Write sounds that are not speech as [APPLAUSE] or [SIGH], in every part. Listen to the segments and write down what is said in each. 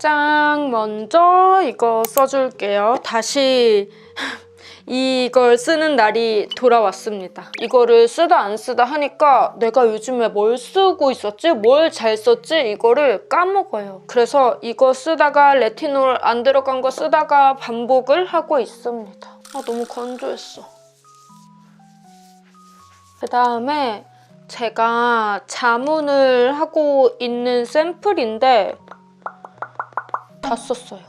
가장 먼저 이거 써줄게요. 다시 [LAUGHS] 이걸 쓰는 날이 돌아왔습니다. 이거를 쓰다 안 쓰다 하니까 내가 요즘에 뭘 쓰고 있었지? 뭘 잘 썼지? 이거를 까먹어요. 그래서 이거 쓰다가 레티놀 안 들어간 거 쓰다가 반복을 하고 있습니다. 아, 너무 건조했어. 그 다음에 제가 자문을 하고 있는 샘플인데 다 썼어요.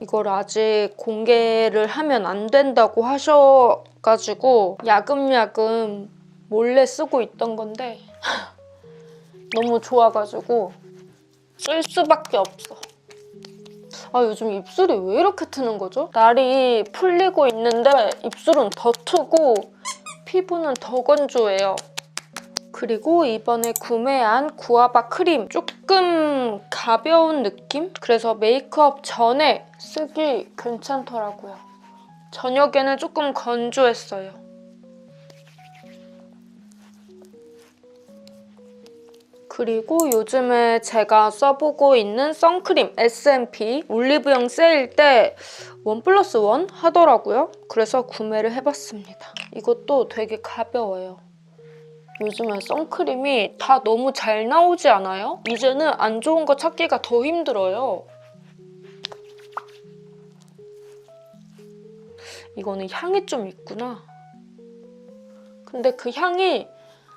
이걸 아직 공개를 하면 안 된다고 하셔가지고 야금야금 몰래 쓰고 있던 건데 [LAUGHS] 너무 좋아가지고 쓸 수밖에 없어. 아 요즘 입술이 왜 이렇게 트는 거죠? 날이 풀리고 있는데 입술은 더 트고 피부는 더 건조해요. 그리고 이번에 구매한 구아바 크림 조금 가벼운 느낌? 그래서 메이크업 전에 쓰기 괜찮더라고요. 저녁에는 조금 건조했어요. 그리고 요즘에 제가 써보고 있는 선크림 S&P 올리브영 세일 때 원 플러스 원 하더라고요. 그래서 구매를 해봤습니다. 이것도 되게 가벼워요. 요즘에 선크림이 다 너무 잘 나오지 않아요? 이제는 안 좋은 거 찾기가 더 힘들어요. 이거는 향이 좀 있구나. 근데 그 향이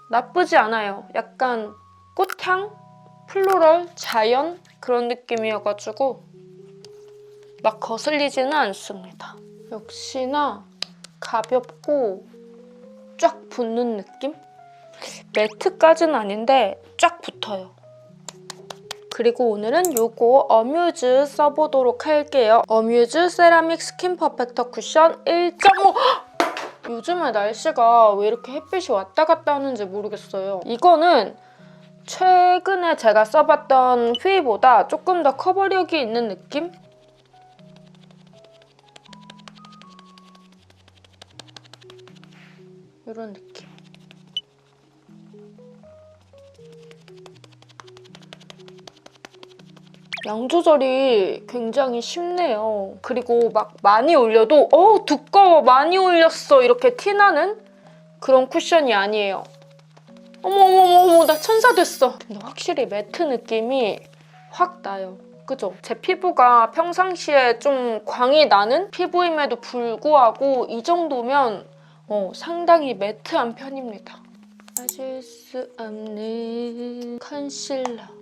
나쁘지 않아요. 약간 꽃향? 플로럴? 자연? 그런 느낌이어가지고 막 거슬리지는 않습니다. 역시나 가볍고 쫙 붙는 느낌? 매트까지는 아닌데 쫙 붙어요. 그리고 오늘은 요거 어뮤즈 써보도록 할게요. 어뮤즈 세라믹 스킨 퍼펙터 쿠션 1.5 [GASPS] 요즘에 날씨가 왜 이렇게 햇빛이 왔다 갔다 하는지 모르겠어요. 이거는 최근에 제가 써봤던 휘보다 조금 더 커버력이 있는 느낌? 이런 느낌. 양 조절이 굉장히 쉽네요. 그리고 막 많이 올려도 어 두꺼워 많이 올렸어 이렇게 티나는 그런 쿠션이 아니에요. 어머 어머 어머 어머 나 천사 됐어. 근데 확실히 매트 느낌이 확 나요. 그죠? 제 피부가 평상시에 좀 광이 나는 피부임에도 불구하고 이 정도면 어, 상당히 매트한 편입니다. 빠질 수 없는 컨실러.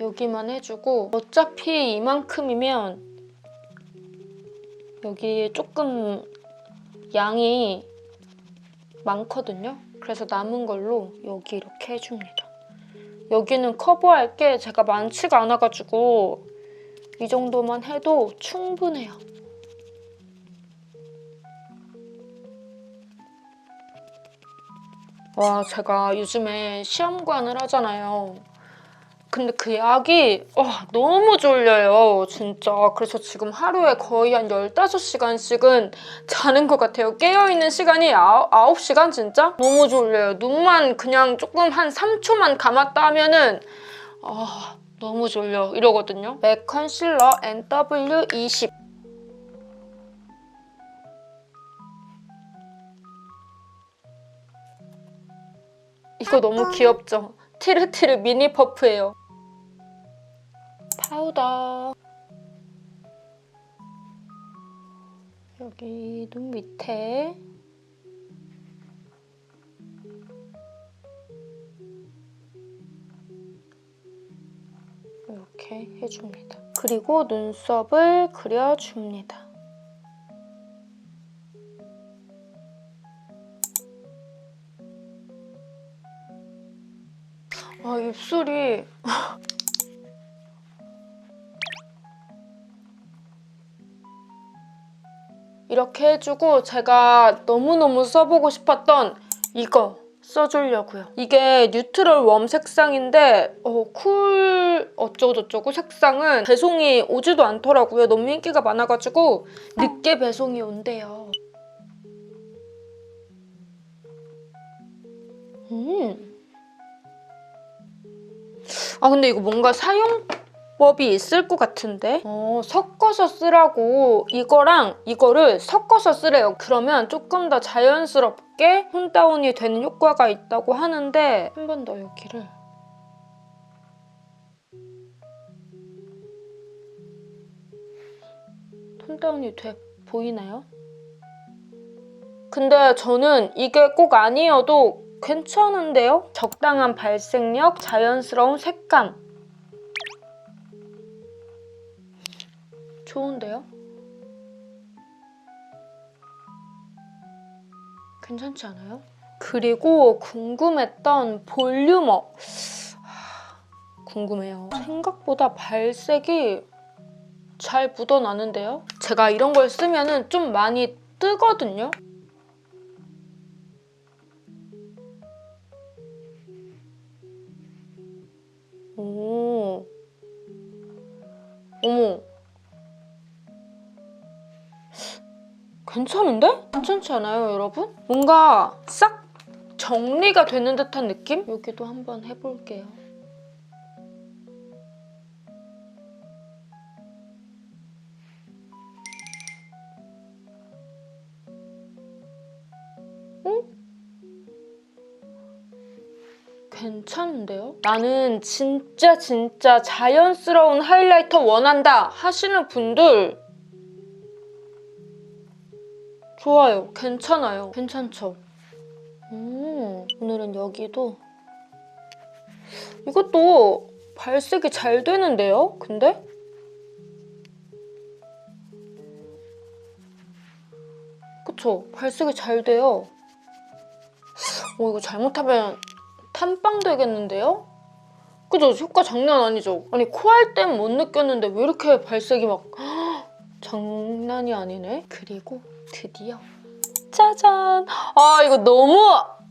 여기만 해주고 어차피 이만큼이면 여기 조금 양이 많거든요. 그래서 남은 걸로 여기 이렇게 해줍니다. 여기는 커버할 게 제가 많지가 않아가지고 이 정도만 해도 충분해요. 와, 제가 요즘에 시험관을 하잖아요. 근데 그 약이 와, 너무 졸려요, 진짜. 그래서 지금 하루에 거의 한 15시간씩은 자는 것 같아요. 깨어있는 시간이 9, 시간 진짜? 너무 졸려요. 눈만 그냥 조금 한 3초만 감았다 하면은 아, 너무 졸려 이러거든요. 맥 컨실러 NW20 이거 너무 귀엽죠? 티르티르 미니 퍼프예요. 파우더. 여기 눈 밑에. 이렇게 해줍니다. 그리고 눈썹을 그려줍니다. 아, 입술이 [LAUGHS] 이렇게 해주고 제가 너무너무 써보고 싶었던 이거 써주려고요. 이게 뉴트럴 웜 색상인데 어, 쿨 어쩌고저쩌고 색상은 배송이 오지도 않더라고요. 너무 인기가 많아가지고 늦게 배송이 온대요. 음. 아 근데 이거 뭔가 사용 법이 있을 것 같은데? 어 섞어서 쓰라고 이거랑 이거를 섞어서 쓰래요. 그러면 조금 더 자연스럽게 톤 다운이 되는 효과가 있다고 하는데 한 번 더 여기를 톤 다운이 돼 보이나요? 근데 저는 이게 꼭 아니어도 괜찮은데요? 적당한 발색력, 자연스러운 색감. 좋은데요? 괜찮지 않아요? 그리고 궁금했던 볼륨업. 하, 궁금해요. 생각보다 발색이 잘 묻어나는데요? 제가 이런 걸 쓰면은 좀 많이 뜨거든요? 오. 어머. 괜찮은데? 괜찮지 않아요, 여러분? 뭔가 싹 정리가 되는 듯한 느낌? 여기도 한번 해볼게요. 괜찮은데요? 나는 진짜 진짜 자연스러운 하이라이터 원한다 하시는 분들 좋아요. 괜찮아요. 괜찮죠? 음, 오늘은 여기도 이것도 발색이 잘 되는데요? 근데? 그쵸? 발색이 잘 돼요. 어, 이거 잘못하면 탐빵 되겠는데요? 그죠? 효과 장난 아니죠? 아니 코할 땐못 느꼈는데 왜 이렇게 발색이 막 장난이 아니네? 그리고 드디어 짜잔! 아 이거 너무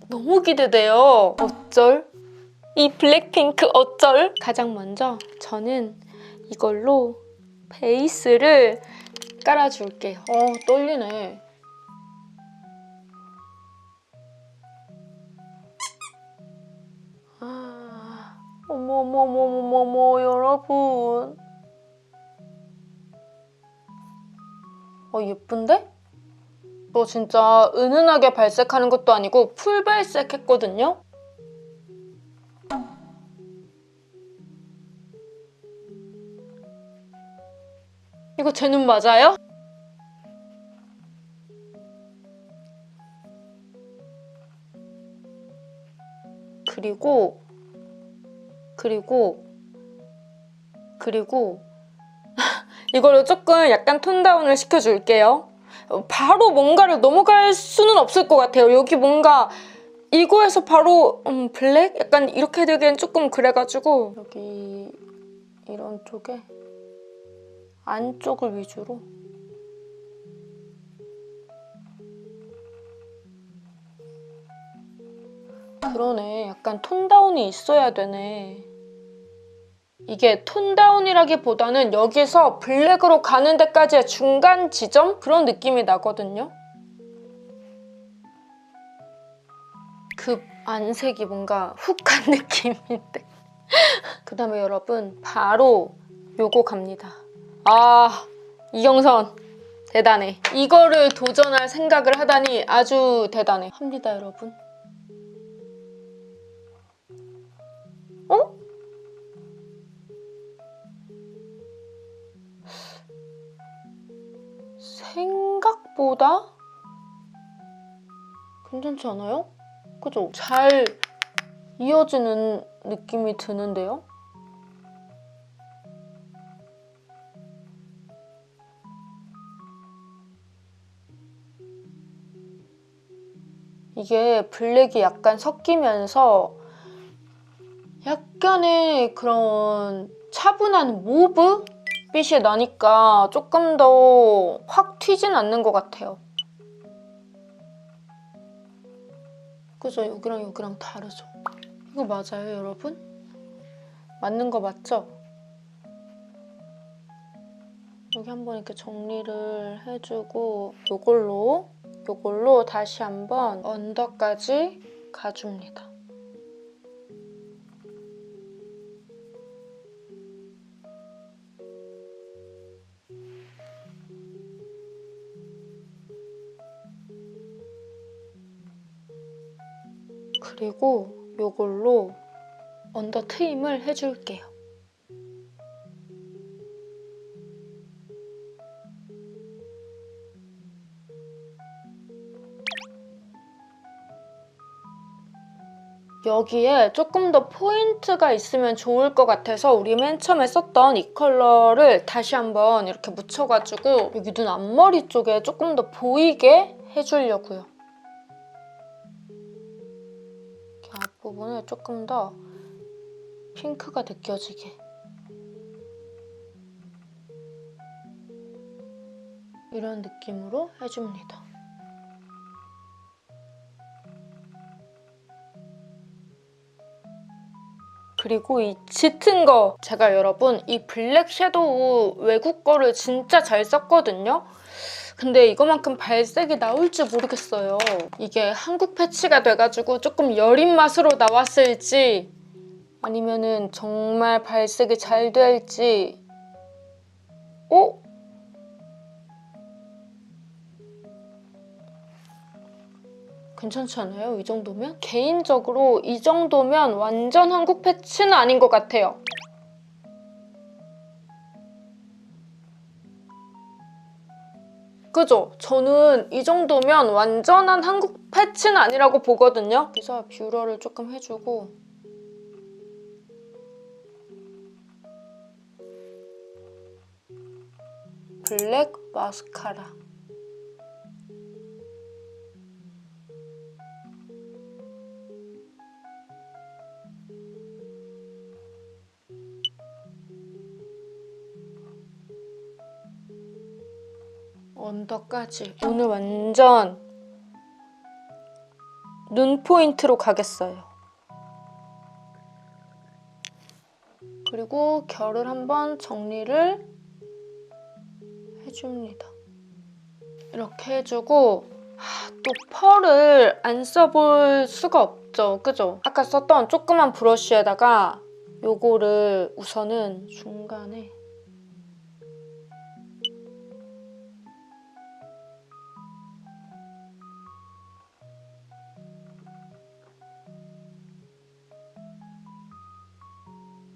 너무 기대돼요. 어쩔? 이 블랙핑크 어쩔? 가장 먼저 저는 이걸로 베이스를 깔아줄게요. 어 떨리네. 아, 어머머머머머머 여러분. 어 예쁜데? 저 진짜 은은하게 발색하는 것도 아니고 풀 발색했거든요. 이거 제 눈 맞아요? 그리고 그리고 그리고 이걸로 조금 약간 톤 다운을 시켜줄게요. 어, 바로 뭔가를 넘어갈 수는 없을 것 같아요. 여기 뭔가 이거에서 바로 음, 블랙? 약간 이렇게 되기엔 조금 그래가지고 여기 이런 쪽에 안쪽을 위주로 그러네. 약간 톤 다운이 있어야 되네. 이게 톤 다운이라기보다는 여기서 블랙으로 가는 데까지의 중간 지점? 그런 느낌이 나거든요. 급 안색이 뭔가 훅 간 [LAUGHS] 느낌인데. 그 다음에 여러분 바로 요거 갑니다. 아 이경선 대단해. 이거를 도전할 생각을 하다니 아주 대단해. 합니다 여러분. 괜찮지 않아요? 그죠? 잘 이어지는 느낌이 드는데요? 이게 블랙이 약간 섞이면서 약간의 그런 차분한 모브 빛이 나니까 조금 더 확 튀진 않는 것 같아요. 그죠? 여기랑 여기랑 다르죠? 이거 맞아요, 여러분? 맞는 거 맞죠? 여기 한번 이렇게 정리를 해주고 요걸로 요걸로 다시 한번 언더까지 가줍니다. 그리고 이걸로 언더 트임을 해줄게요. 여기에 조금 더 포인트가 있으면 좋을 것 같아서 우리 맨 처음에 썼던 이 컬러를 다시 한번 이렇게 묻혀가지고 여기 눈 앞머리 쪽에 조금 더 보이게 해주려고요. 부분을 조금 더 핑크가 느껴지게 이런 느낌으로 해줍니다. 그리고 이 짙은 거 제가 여러분 이 블랙 섀도우 외국 거를 진짜 잘 썼거든요. 근데 이거만큼 발색이 나올지 모르겠어요. 이게 한국 패치가 돼가지고 조금 여린 맛으로 나왔을지 아니면은 정말 발색이 잘 될지 어? 괜찮지 않아요? 이 정도면? 개인적으로 이 정도면 완전 한국 패치는 아닌 것 같아요. 그죠? 저는 이 정도면 완전한 한국 패치는 아니라고 보거든요. 그래서 뷰러를 조금 해주고 블랙 마스카라 언더까지 오늘 완전 눈 포인트로 가겠어요. 그리고 결을 한번 정리를 해줍니다. 이렇게 해주고 하, 또 펄을 안 써볼 수가 없죠. 그죠? 아까 썼던 조그만 브러쉬에다가 요거를 우선은 중간에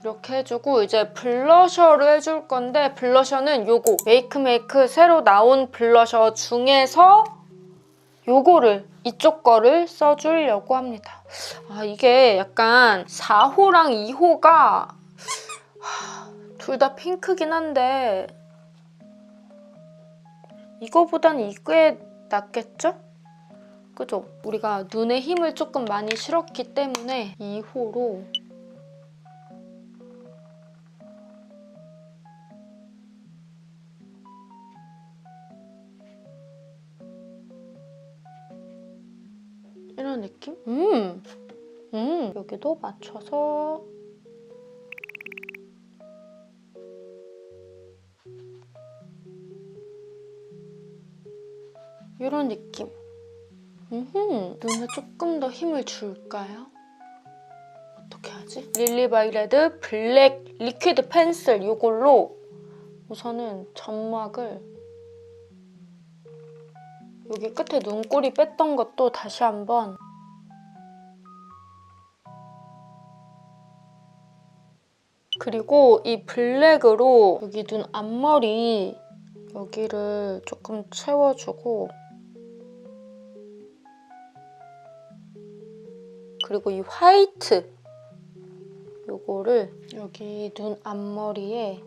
이렇게 해주고 이제 블러셔를 해줄 건데 블러셔는 요거 메이크메이크 새로 나온 블러셔 중에서 요거를 이쪽 거를 써주려고 합니다. 아 이게 약간 4호랑 2호가 둘 다 핑크긴 한데 이거보단 이게 낫겠죠? 그죠? 우리가 눈에 힘을 조금 많이 실었기 때문에 2호로 음, 여기도 맞춰서 이런 느낌. 음흠, 눈에 조금 더 힘을 줄까요? 어떻게 하지? 릴리바이레드 블랙 리퀴드 펜슬 이걸로 우선은 점막을 여기 끝에 눈꼬리 뺐던 것도 다시 한번 그리고 이 블랙으로 여기 눈 앞머리 여기를 조금 채워주고 그리고 이 화이트 요거를 여기 눈 앞머리에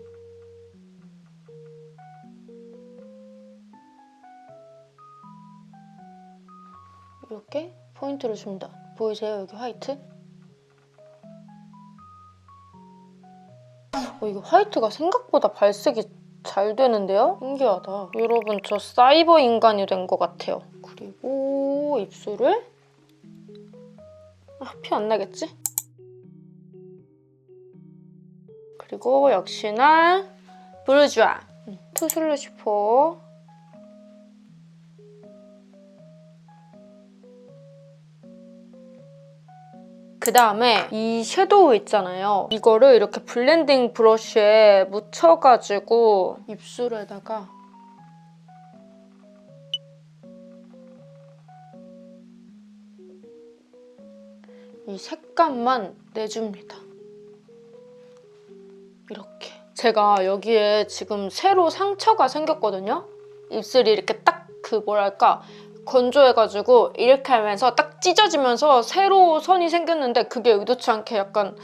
이렇게 포인트를 줍니다. 보이세요? 여기 화이트? 어, 이거 화이트가 생각보다 발색이 잘 되는데요? 신기하다. 여러분 저 사이버 인간이 된 것 같아요. 그리고 입술을 아, 피 안 나겠지? 그리고 역시나 투슬러 슈퍼 그 다음에 이 섀도우 있잖아요. 이거를 이렇게 블렌딩 브러쉬에 묻혀가지고 입술에다가 이 색감만 내줍니다. 이렇게. 제가 여기에 지금 새로 상처가 생겼거든요. 입술이 이렇게 딱 그 뭐랄까 건조해가지고 이렇게 하면서 딱 찢어지면서 새로 선이 생겼는데 그게 의도치 않게 약간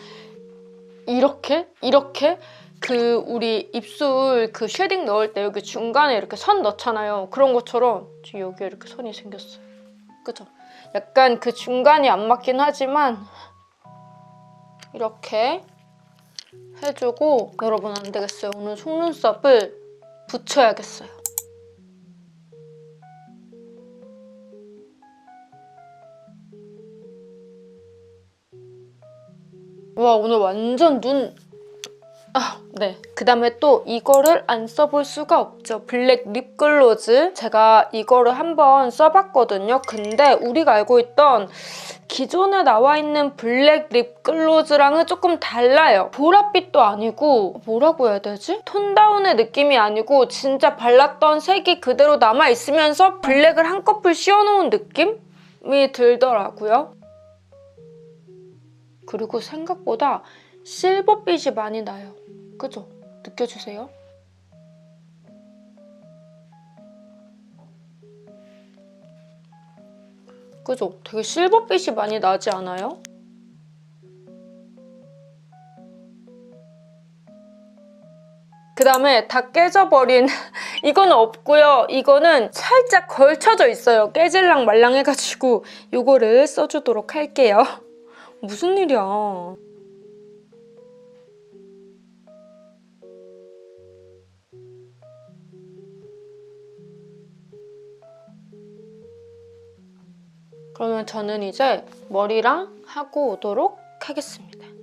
이렇게 이렇게 그 우리 입술 그 쉐딩 넣을 때 여기 중간에 이렇게 선 넣잖아요. 그런 것처럼 지금 여기에 이렇게 선이 생겼어요. 그죠? 약간 그 중간이 안 맞긴 하지만 이렇게 해주고 여러분 안 되겠어요. 오늘 속눈썹을 붙여야겠어요. 와 오늘 완전 눈 아, 네. 그 다음에 또 이거를 안 써볼 수가 없죠. 블랙 립글로즈. 제가 이거를 한번 써봤거든요. 근데 우리가 알고 있던 기존에 나와 있는 블랙 립글로즈랑은 조금 달라요. 보랏빛도 아니고 뭐라고 해야 되지? 톤다운의 느낌이 아니고 진짜 발랐던 색이 그대로 남아있으면서 블랙을 한꺼풀 씌워놓은 느낌 이 들더라고요. 그리고 생각보다 실버빛이 많이 나요. 그죠? 느껴주세요. 그죠? 되게 실버빛이 많이 나지 않아요? 그 다음에 다 깨져버린 [LAUGHS] 이거는 없고요. 이거는 살짝 걸쳐져 있어요. 깨질랑 말랑 해가지고 이거를 써주도록 할게요. [LAUGHS] 무슨 일이야. 그러면 저는 이제 머리랑 하고 오도록 하겠습니다.